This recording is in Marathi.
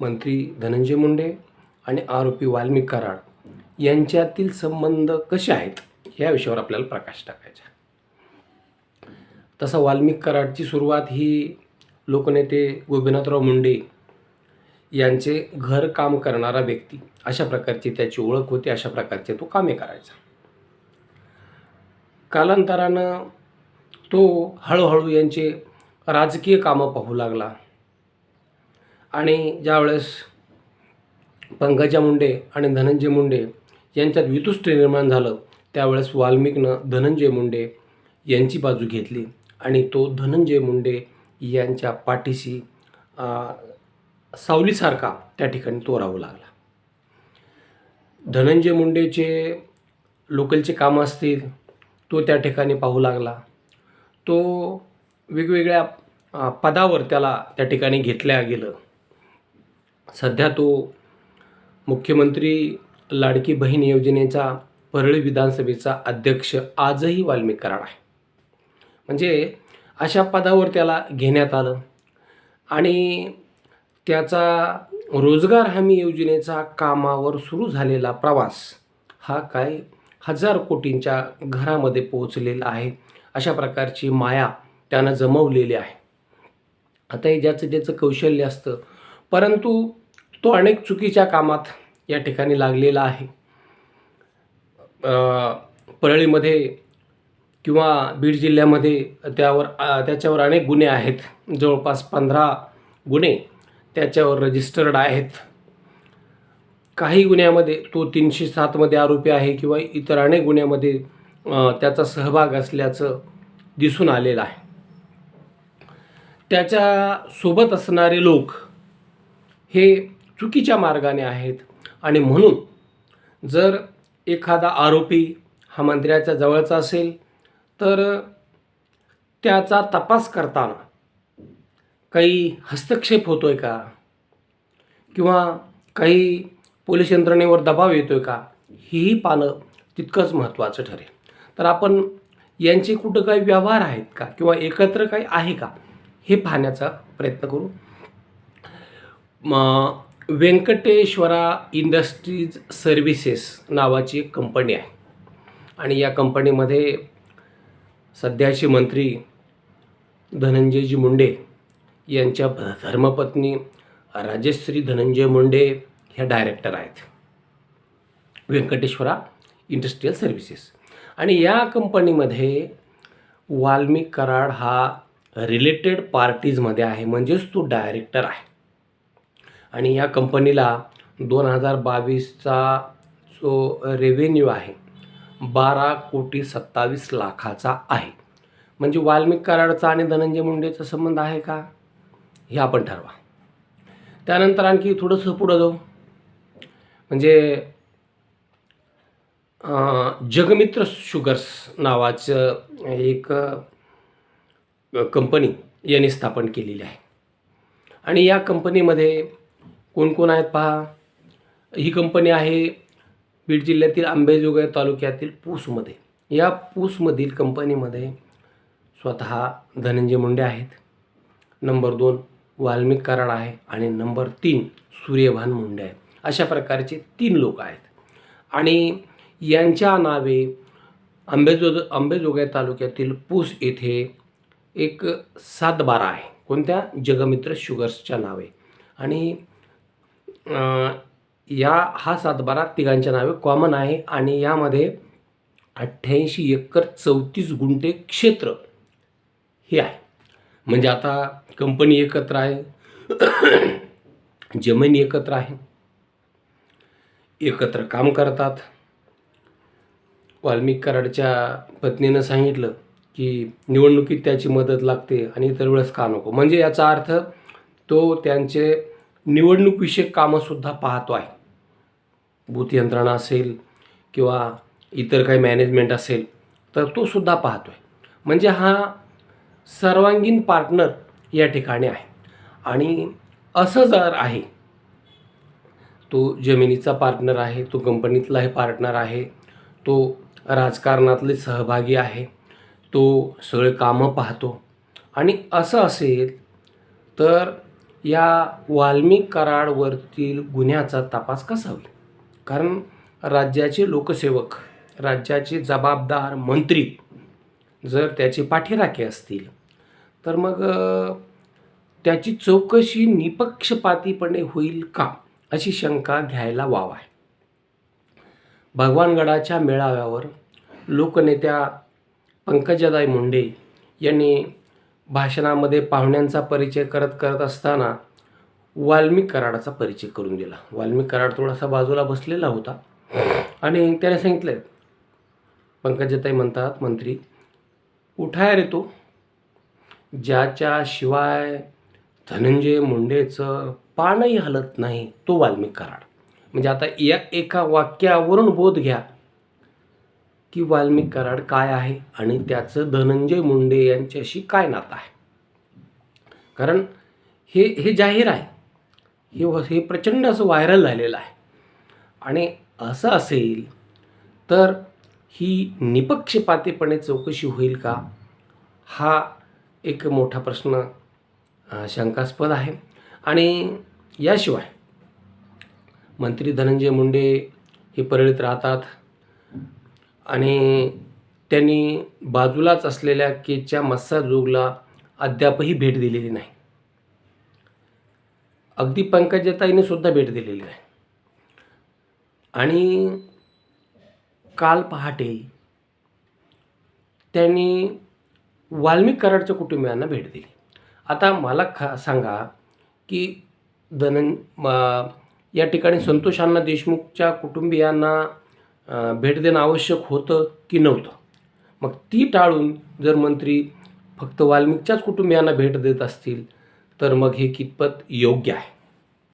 मंत्री धनंजय मुंडे आणि आरोपी वाल्मिक कराड यांच्यातील संबंध कसे आहेत या विषयावर आपल्याला प्रकाश टाकायचा तसं तसा वाल्मिक कराडची सुरुवात ही लोकनेते गोपीनाथराव मुंडे यांचे घर काम करणारा व्यक्ती. अशा प्रकारची त्याची ओळख होती अशा प्रकारचे तो कामे करायचा. कालांतरानं तो हळूहळू यांचे राजकीय कामं पाहू लागला. आणि ज्यावेळेस पंकजा मुंडे आणि धनंजय मुंडे यांच्यात वितुष्ट निर्माण झालं त्यावेळेस वाल्मिकनं धनंजय मुंडे यांची बाजू घेतली आणि तो धनंजय मुंडे यांच्या पाठीशी सावलीसारखा त्या ठिकाणी तो राहू लागला. धनंजय मुंडेचे लोकलचे कामं असतील तो त्या ठिकाणी पाहू लागला. तो वेगवेगळ्या पदावर त्याला त्या ठिकाणी घेतल्या गेलं. सध्या तो मुख्यमंत्री लाडकी बहीण योजनेचा परळी विधानसभेचा अध्यक्ष आजही वाल्मिक कराड आहे. म्हणजे अशा पदावर त्याला घेण्यात आलं आणि त्याचा रोजगार हमी योजनेचा कामावर सुरू झालेला प्रवास हा काय हजार कोटींच्या घरामध्ये पोहोचलेला आहे अशा प्रकारची माया त्यानं जमवलेली आहे. आता हे ज्याचं ज्याचं कौशल्य असतं परंतु तो अनेक चुकीच्या कामात या ठिकाणी लागलेला आहे. परळीमध्ये किंवा बीड जिल्ह्यामध्ये त्यावर त्याच्यावर अनेक गुन्हे आहेत. जवळपास पंधरा गुन्हे त्याच्यावर रजिस्टर्ड आहेत. काही गुन्ह्यामध्ये तो तीनशे सातमध्ये आरोपी आहे किंवा इतर अनेक गुन्ह्यामध्ये त्याचा सहभाग असल्याचं दिसून आलेलं आहे. त्याच्या सोबत असणारे लोक हे चुकीच्या मार्गाने आहेत. आणि म्हणून जर एखादा आरोपी हा मंत्र्याच्या जवळचा असेल तर त्याचा तपास करताना काही हस्तक्षेप होतो आहे का? किंवा काही पोलीस यंत्रणेवर दबाव येतो आहे का? हेही पाहणं तितकंच महत्त्वाचं ठरेल. तर आपण यांचे कुठं काही व्यवहार आहेत का? किंवा एकत्र काही आहे का? हे पाहण्याचा प्रयत्न करू. व्यंकटेश्वरा इंडस्ट्रीज सर्व्हिसेस नावाची एक कंपनी आहे. आणि या कंपनीमध्ये सध्याचे मंत्री धनंजयजी मुंडे यांच्या धर्मपत्नी राजश्री धनंजय मुंडे ह्या डायरेक्टर आहेत. Venkateshwara industrial services. आणि या कंपनीमध्ये वाल्मिक कराड हा रिलेटेड पार्टीजमध्ये आहे म्हणजेच तो डायरेक्टर आहे. आणि या कंपनीला दोन हजार बावीसचा जो रेव्हेन्यू आहे बारा कोटी सत्तावीस लाखाचा आहे. म्हणजे वाल्मिक कराडचा आणि धनंजय मुंडेचा संबंध आहे का? हे आपण ठरवा. त्यानंतर आणखी थोडंसं पुढं जाऊ. म्हणजे जगमित्र शुगर्स नावाचं एक कंपनी यांनी स्थापन केलेली आहे. आणि या कंपनीमध्ये कोण कोण आहेत पहा. ही कंपनी आहे बीड जिल्ह्यातील आंबेजोगाई तालुक्यातील पूसमध्ये. या पूसमधील कंपनीमध्ये स्वतः धनंजय मुंडे आहेत. नंबर दोन वाल्मिक कराड आहे आणि नंबर तीन सूर्यभान मुंडे आहे अशा प्रकारचे तीन लोक आहेत. आणि यांच्या नावे आंबेजो आंबेजोगाई तालुक्यातील पूस येथे एक सातबारा आहे. कोणत्या? जगमित्र शुगर्सच्या नावे. आणि या हा सातबारा तिघांच्या नावे कॉमन आहे आणि यामध्ये अठ्ठ्याऐंशी एकर चौतीस गुंठे क्षेत्र हे आहे. म्हणजे आता कंपनी एकत्र आहे जमीन एकत्र आहे एकत्र काम करतात. वाल्मिक कराडच्या पत्नीनं सांगितलं की निवडणुकीत त्याची मदत लागते आणि इतर वेळेस का नको. म्हणजे याचा अर्थ तो त्यांचे निवडणूकविषयक कामंसुद्धा पाहतो आहे. बूथ यंत्रणा असेल किंवा इतर काही मॅनेजमेंट असेल तर तो सुद्धा पाहतो आहे म्हणजे हा सर्वांगीण पार्टनर या ठिकाणी आहे. आणि असं जर आहे तो जमिनीचा पार्टनर आहे तो कंपनीतलाही पार्टनर आहे तो राजकारणातले सहभागी आहे तो सगळे कामं पाहतो. आणि असं असेल तर या वाल्मिक कराडवरतील गुन्ह्याचा तपास कसा होईल? कारण राज्याचे लोकसेवक राज्याचे जबाबदार मंत्री जर त्याचे पाठीराखे असतील तर मग त्याची चौकशी निपक्षपातीपणे होईल का अशी शंका घ्यायला वाव आहे. भगवानगडाच्या मेळाव्यावर लोकनेत्या पंकजादाई मुंडे यांनी भाषणामध्ये पाहुण्यांचा परिचय करत करत असताना वाल्मिक कराडाचा परिचय करून दिला. वाल्मिक कराड थोडासा बाजूला बसलेला होता आणि त्याने सांगितलं पंकजताई म्हणतात मंत्री उठाय रे तो. ज्याच्याशिवाय धनंजय मुंडेचं पानही हलत नाही तो वाल्मिक कराड. म्हणजे आता या एका वाक्यावरून बोध घ्या. की वाल्मिक कराड काय आहे आणि त्याचं धनंजय मुंडे यांच्याशी काय नातं आहे? कारण हे हे जाहीर आहे. हे हे प्रचंड असं व्हायरल झालेलं आहे. आणि असं असेल तर ही निपक्षपातीपणे चौकशी होईल का? हा एक मोठा प्रश्न शंकास्पद आहे. आणि याशिवाय मंत्री धनंजय मुंडे हे परळीत राहतात. आणि त्यांनी बाजूलाच असलेल्या केच्या मस्साजोगला अद्यापही भेट दिलेली नाही. अगदी पंकजताईने सुद्धा भेट दिलेली नाही. आणि काल पहाटे त्यांनी वाल्मिक कराडच्या कुटुंबियांना भेट दिली. आता मला खा सांगा की धनन या ठिकाणी संतोषांना देशमुखच्या कुटुंबियांना भेट देणं आवश्यक होतं की नव्हतं? मग ती टाळून जर मंत्री फक्त वाल्मिकच्याच कुटुंबियांना भेट देत असतील तर मग हे कितपत योग्य आहे?